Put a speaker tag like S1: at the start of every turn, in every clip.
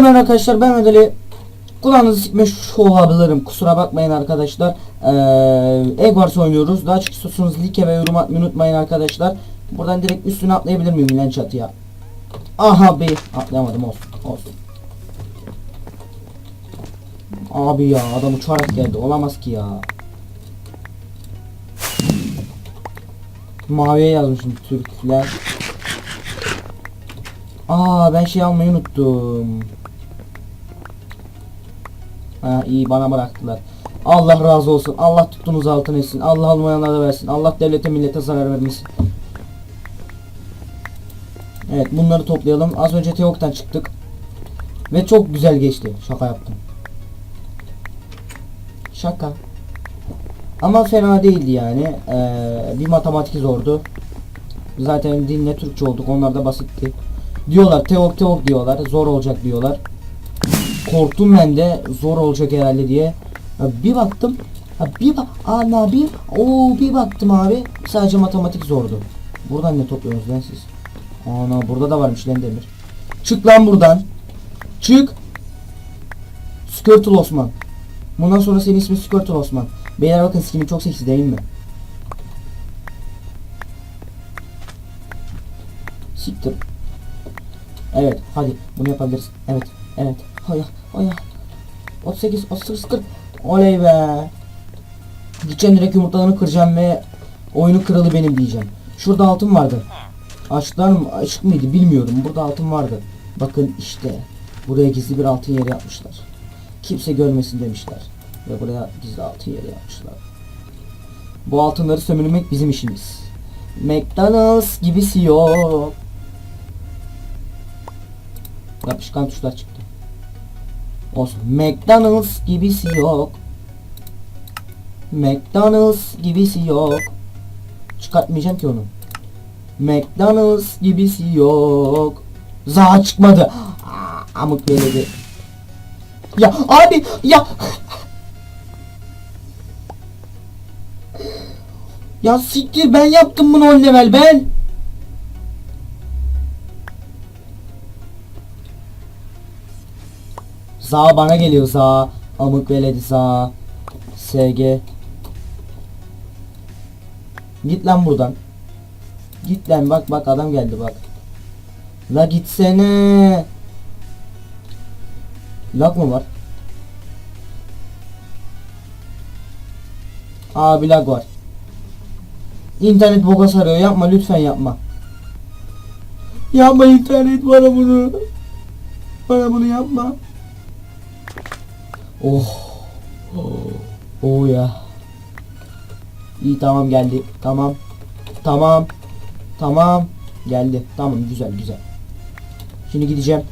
S1: Herkese merhaba arkadaşlar ben Medali Kulağınızı sikmiş olabilirim kusura bakmayın arkadaşlar. Ee, Egg oynuyoruz. Daha çok istiyorsanız like ve yorum atmayı unutmayın arkadaşlar. Buradan direkt üstüne atlayabilir miyim lan çatıya? Aha be atlayamadım olsun olsun. Abi ya adam uçarak geldi olamaz ki ya. Maviye yazmışım Türkler. Aa ben şey almayı unuttum. Ha iyi bana bıraktılar. Allah razı olsun. Allah tuttuğunuz altın etsin. Allah almayanlara versin. Allah devlete millete zarar vermesin. Evet bunları toplayalım. Az önce Teok'tan çıktık. Ve çok güzel geçti. Şaka yaptım. Şaka. Ama fena değildi yani. Ee, bir matematik zordu. Zaten dinle Türkçe olduk. Onlar da basitti. Diyorlar teok teok diyorlar. Zor olacak diyorlar. Korktum ben de zor olacak herhalde diye. Bir baktım. Bir bak ana bir o bir baktım abi. Sadece matematik zordu. Buradan ne topluyorsunuz lan siz? Ana burada da varmış lan demir. Çık lan buradan. Çık. Skirtle Osman. Bundan sonra senin ismin Skirtle Osman. Beyler bakın skinim çok seksi değil mi? Siktir. Evet hadi bunu yapabiliriz. Evet evet. Hoya hoya. 38 38 40. Oley be. Gideceğim direkt yumurtalarını kıracağım ve oyunu kralı benim diyeceğim. Şurada altın vardı. Açtılar mı? Açık mıydı bilmiyorum. Burada altın vardı. Bakın işte. Buraya gizli bir altın yeri yapmışlar. Kimse görmesin demişler. Ve buraya gizli altın yeri yapmışlar. Bu altınları sömürmek bizim işimiz. McDonald's gibisi yok. Yapışkan tuşlar çıktı. Olsun. McDonald's gibisi yok. McDonald's gibisi yok. Çıkartmayacağım ki onu. McDonald's gibisi yok. Za çıkmadı. Aa, amık beledi. Ya abi ya. Ya siktir ben yaptım bunu 10 level ben. Za bana geliyor za. Amık veledi za. SG. Git lan buradan. Git lan bak bak adam geldi bak. La gitsene. Lag mı var? Abi lag var. İnternet boga sarıyor. Yapma lütfen yapma. Yapma internet bana bunu. Bana bunu yapma. Oh. Oh, oh ya. İyi tamam geldi. Tamam. Tamam. Tamam. Geldi. Tamam güzel güzel. Şimdi gideceğim.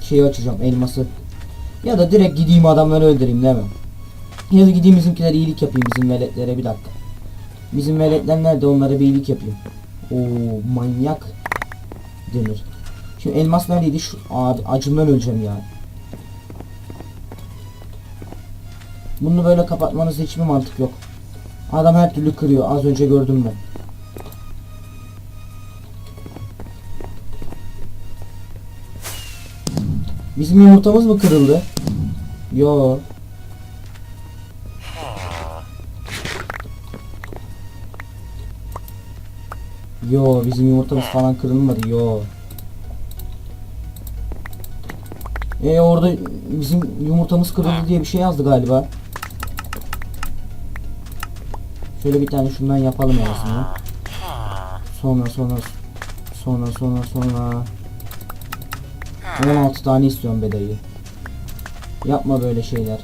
S1: Şeyi açacağım elması. Ya da direkt gideyim adamları öldüreyim değil mi? Ya da gideyim bizimkilere iyilik yapayım bizim veletlere bir dakika. Bizim veletler nerede onlara bir iyilik yapayım. Oo manyak denir. Şimdi elmas neredeydi? Şu acımdan öleceğim ya. Bunu böyle kapatmanız hiçbir mantık yok. Adam her türlü kırıyor. Az önce gördüm ben. Bizim yumurtamız mı kırıldı? Yo. Yo bizim yumurtamız falan kırılmadı yo. E orada bizim yumurtamız kırıldı diye bir şey yazdı galiba. Şöyle bir tane şundan yapalım en azından. Sonra sonra sonra sonra sonra 16 tane istiyorum bedayı. Yapma böyle şeyler.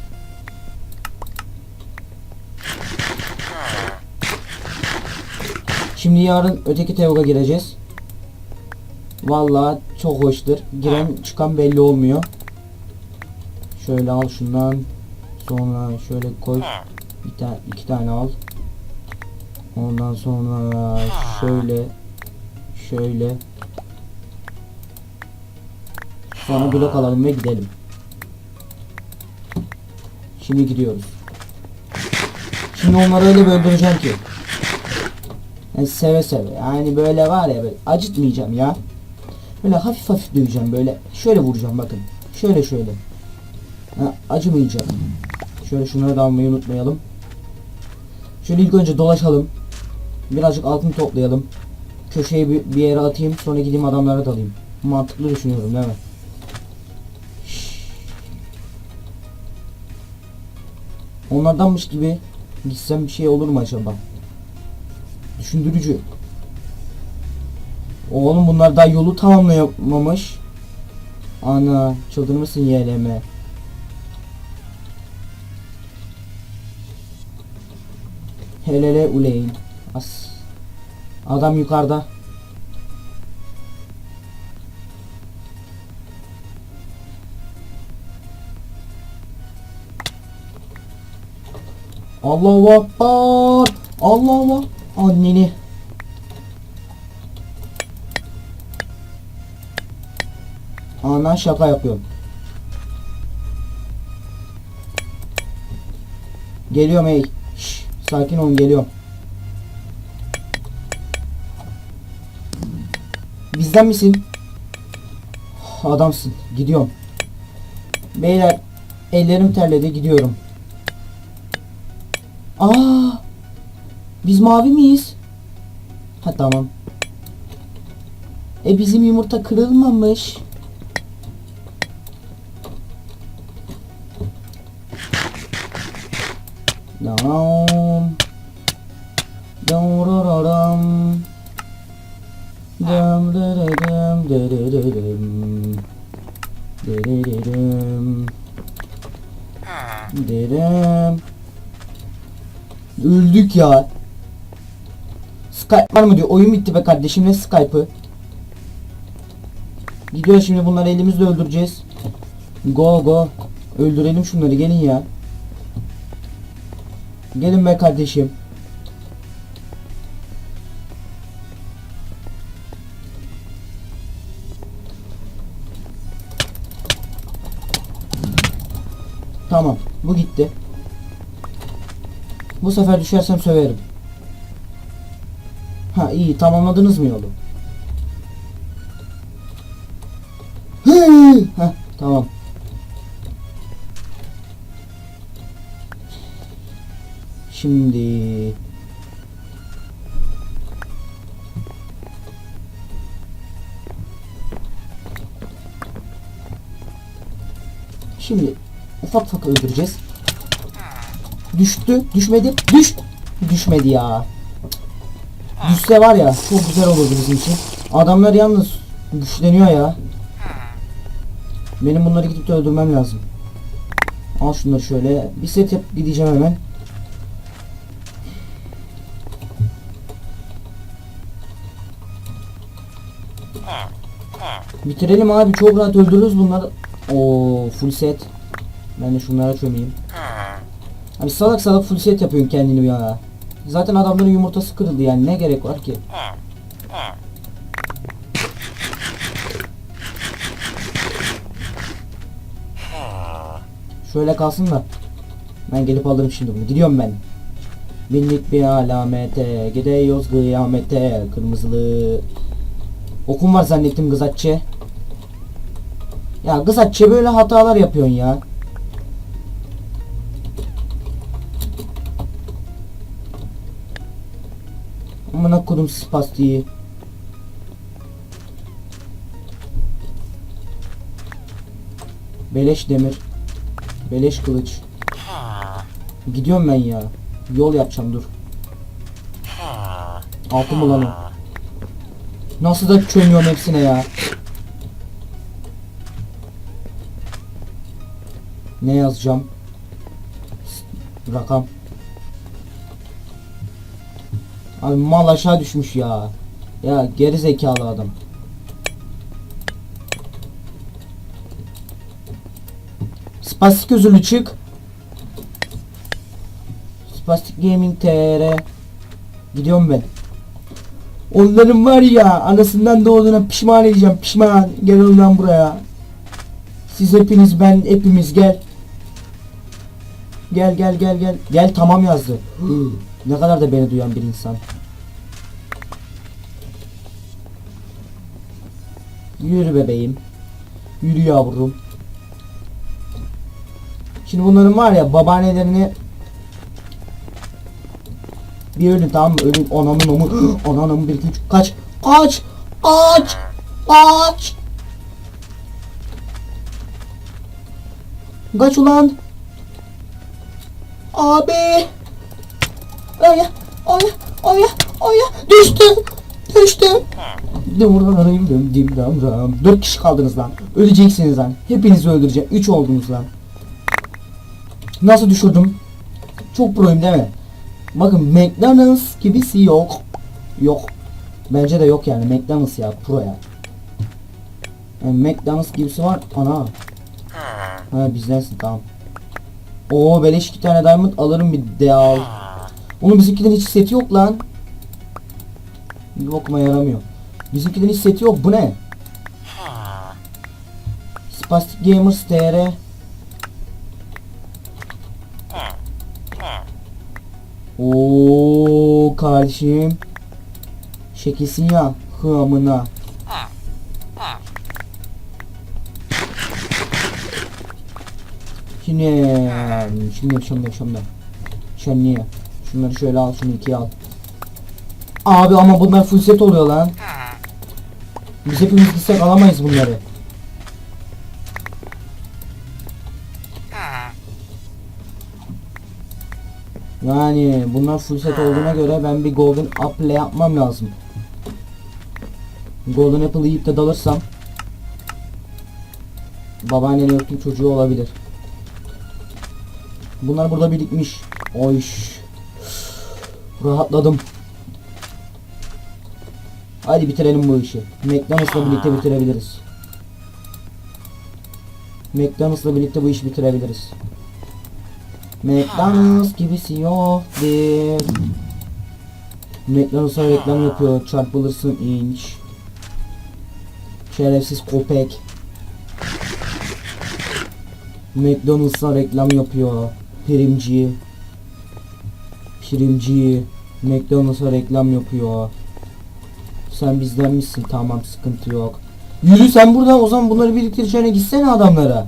S1: Şimdi yarın öteki Teoga gireceğiz. Vallahi çok hoştur. Giren çıkan belli olmuyor. Şöyle al şundan. Sonra şöyle koy. Bir tane iki tane al. Ondan sonra şöyle şöyle Sonra blok alalım ve gidelim. Şimdi gidiyoruz. Şimdi onları öyle bir ki. Yani seve seve. Yani böyle var ya böyle acıtmayacağım ya. Böyle hafif hafif döveceğim böyle. Şöyle vuracağım bakın. Şöyle şöyle. Ha, acımayacak. Şöyle şunları da almayı unutmayalım. Şöyle ilk önce dolaşalım. Birazcık altın toplayalım. Köşeye bir, bir yere atayım. Sonra gideyim adamlara dalayım. Mantıklı düşünüyorum değil mi? Onlardanmış gibi gitsem bir şey olur mu acaba? Düşündürücü. Oğlum bunlar daha yolu tamamlayamamış. Ana çıldırmışsın YLM. Helele uleyn. As. Adam yukarıda. Allahu Akbar. Allah Allah. Anneni. Ana şaka yapıyorum. Geliyorum ey. Şş, sakin olun geliyorum. Bizden misin? Adamsın. Gidiyorum. Beyler ellerim terledi gidiyorum. Aa! Biz mavi miyiz? Ha tamam. E bizim yumurta kırılmamış. Dam. Dam. Öldük ya. Skype var mı diyor. Oyun bitti be kardeşim ne Skype'ı? Gidiyor şimdi bunları elimizle öldüreceğiz. Go go. Öldürelim şunları gelin ya. Gelin be kardeşim. Bu sefer düşersem söverim. Ha iyi tamamladınız mı yolu? Heh, tamam. Şimdi Şimdi ufak ufak öldüreceğiz. Düştü, düşmedi, düş, düşmedi ya. Düşse var ya çok güzel olurdu bizim için. Adamlar yalnız güçleniyor ya. Benim bunları gidip de öldürmem lazım. Al şunları şöyle. Bir set yap gideceğim hemen. Bitirelim abi çok rahat öldürürüz bunları. O full set. Ben de şunlara çömeyim. Abi salak salak full set yapıyorsun kendini ya. Zaten adamların yumurtası kırıldı yani ne gerek var ki? Şöyle kalsın da. Ben gelip alırım şimdi bunu. Gidiyorum ben. Binlik bir alamete, gidiyoruz kıyamete, kırmızılı. Okum var zannettim kızatçı. Ya kızatçı böyle hatalar yapıyorsun ya. Kodum spastiği. Beleş demir. Beleş kılıç. Gidiyorum ben ya. Yol yapacağım dur. Altın mı lan o? Nasıl da çömüyorum hepsine ya. Ne yazacağım? Rakam. Abi mal aşağı düşmüş ya. Ya geri zekalı adam. Spastik özürlü çık. Spastik Gaming TR. Gidiyorum ben. Onların var ya anasından doğduğuna pişman edeceğim pişman. Gel lan buraya. Siz hepiniz ben hepimiz gel. Gel gel gel gel. Gel tamam yazdı. Ne kadar da beni duyan bir insan. Yürü bebeğim. Yürü yavrum. Şimdi bunların var ya babaannelerini bir ölün tamam mı? Ölün ananın amı ananın amı bir iki kaç kaç kaç kaç Kaç ulan Abi Oya oya oya oya düştüm düştüm Dım dım dim ram ram. Dört kişi kaldınız lan. Öleceksiniz lan. Hepinizi öldüreceğim. Üç oldunuz lan. Nasıl düşürdüm? Çok proyum değil mi? Bakın McDonald's gibisi yok. Yok. Bence de yok yani. McDonald's ya. Pro ya. Yani McDonald's gibisi var. Ana. Ha bizdensin tamam. Oo beleş iki tane diamond alırım bir de al. Onun bizimkilerin hiç seti yok lan. Bir okuma yaramıyor. Bizimkilerin hiç seti yok. Bu ne? Spastic Gamers TR Oo kardeşim. Şekilsin ya. Hımına. Şimdi şimdi şimdi şimdi. Şimdi şunları şöyle al şunu ikiye al. Abi ama bunlar full set oluyor lan. Biz hepimiz gitsek alamayız bunları. Yani bunlar full set olduğuna göre ben bir golden apple yapmam lazım. Golden apple yiyip de dalırsam babaannenin öptüğüm çocuğu olabilir. Bunlar burada birikmiş. Oy. Rahatladım. Hadi bitirelim bu işi. McDonald's'la birlikte bitirebiliriz. McDonald's'la birlikte bu işi bitirebiliriz. McDonald's gibisi yoktur. McDonald's'a reklam yapıyor. Çarpılırsın inç. Şerefsiz köpek. McDonald's'a reklam yapıyor. Primci. Primci. McDonald's'a reklam yapıyor. Sen bizden misin? Tamam sıkıntı yok. Yürü sen buradan o zaman bunları biriktireceğine gitsene adamlara.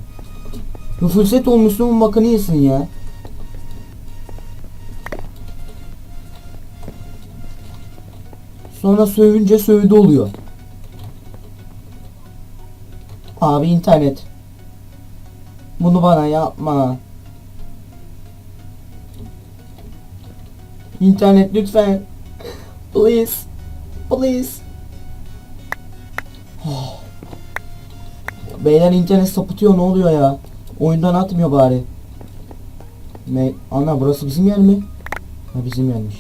S1: Bu full set olmuşsun bakın iyisin ya. Sonra sövünce sövdü oluyor. Abi internet. Bunu bana yapma. İnternet lütfen. Please. Please. Oh. Beyler internet sapıtıyor ne oluyor ya? Oyundan atmıyor bari. Me Ana burası bizim yer mi? Ha bizim yermiş.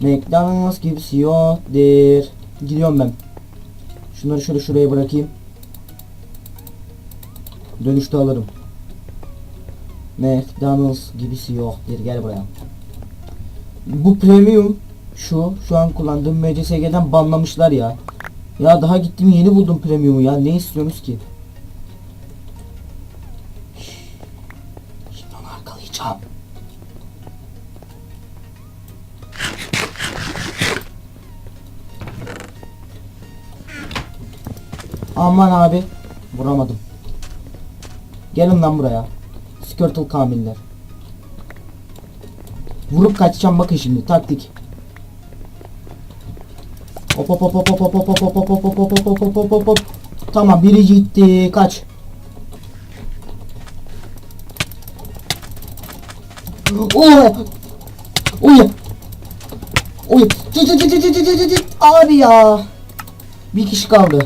S1: McDonald's gibisi yoktur. Gidiyorum ben. Şunları şöyle şuraya bırakayım. Dönüşte alırım. McDonald's gibisi yoktur. Gel buraya. Bu premium şu şu an kullandığım MCSG'den banlamışlar ya. Ya daha gittim yeni buldum premium'u ya. Ne istiyorsunuz ki? Şimdi onu arkalayacağım. Aman abi. Vuramadım. Gelin lan buraya. Skirtle kamiller. Vurup kaçacağım bakın şimdi taktik. Hop hop hop hop hop hop hop hop hop hop hop hop hop hop hop hop hop hop. Tamam biri gitti kaç. Oh! Cı cı. Abi ya. Bir kişi kaldı.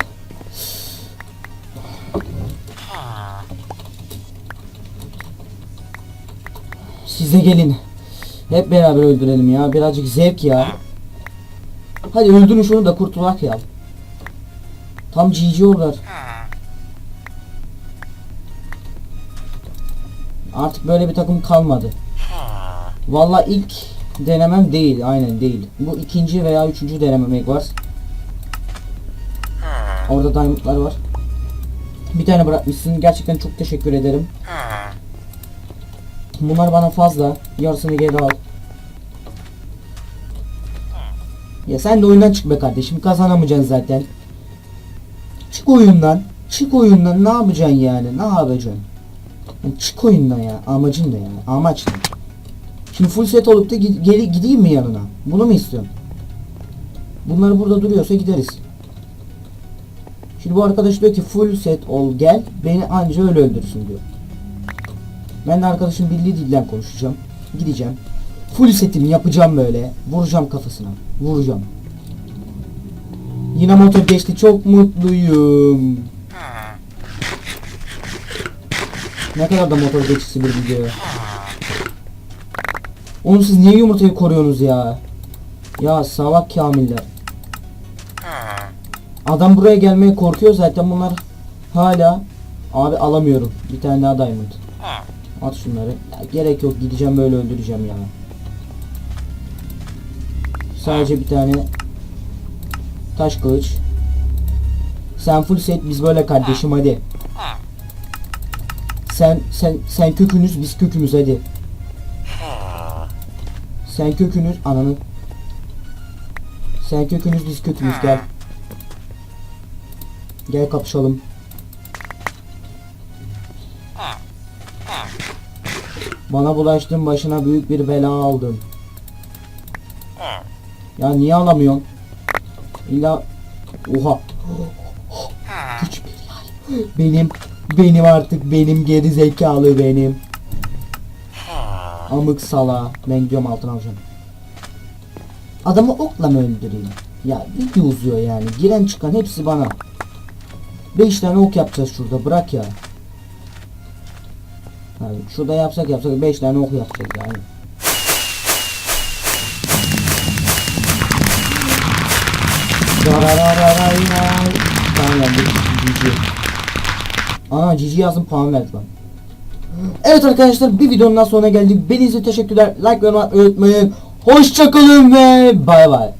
S1: Siz de gelin. Hep beraber öldürelim ya. Birazcık zevk ya. Hadi öldürün şunu da kurtulak ya. Tam GG oldular. Artık böyle bir takım kalmadı. Valla ilk denemem değil. Aynen değil. Bu ikinci veya üçüncü denemem var. Orada diamondlar var. Bir tane bırakmışsın. Gerçekten çok teşekkür ederim. Bunlar bana fazla. Yarısını geri al. Ya sen de oyundan çık be kardeşim. Kazanamayacaksın zaten. Çık oyundan. Çık oyundan. Ne yapacaksın yani? Ne yapacaksın? Yani çık oyundan ya. Amacın da yani. Amaç ne? Şimdi full set olup da geri gideyim mi yanına? Bunu mu istiyorsun? Bunlar burada duruyorsa gideriz. Şimdi bu arkadaş diyor ki full set ol gel beni anca öyle öldürsün diyor. Ben de arkadaşın bildiği dilden konuşacağım. Gideceğim. Full setimi yapacağım böyle. Vuracağım kafasına. Vuracağım. Yine motor geçti. Çok mutluyum. Ne kadar da motor geçişi bir video. Oğlum siz niye yumurtayı koruyorsunuz ya? Ya salak kamiller. Adam buraya gelmeye korkuyor zaten bunlar hala abi alamıyorum. Bir tane daha diamond. At şunları. Ya gerek yok gideceğim böyle öldüreceğim ya. Sadece bir tane taş kılıç. Sen full set biz böyle kardeşim hadi. Sen sen sen kökünüz biz kökümüz hadi. Sen kökünüz ananın. Sen kökünüz biz kökümüz gel. Gel kapışalım. Bana bulaştın başına büyük bir bela aldın. Ya niye alamıyorsun? İlla Oha. Hiçbir yer. Benim benim artık benim geri zekalı benim. Amık sala. Ben gidiyorum altına alacağım. Adamı okla mı öldüreyim? Ya video uzuyor yani. Giren çıkan hepsi bana. 5 tane ok yapacağız şurada. Bırak ya. Yani şurada yapsak yapsak 5 tane ok yapacağız yani. Ana GG yazdım puan verdi lan. Evet arkadaşlar bir videonun daha sonuna geldik. Beni teşekkürler. Like ve unutmayın. Hoşçakalın ve bay bay.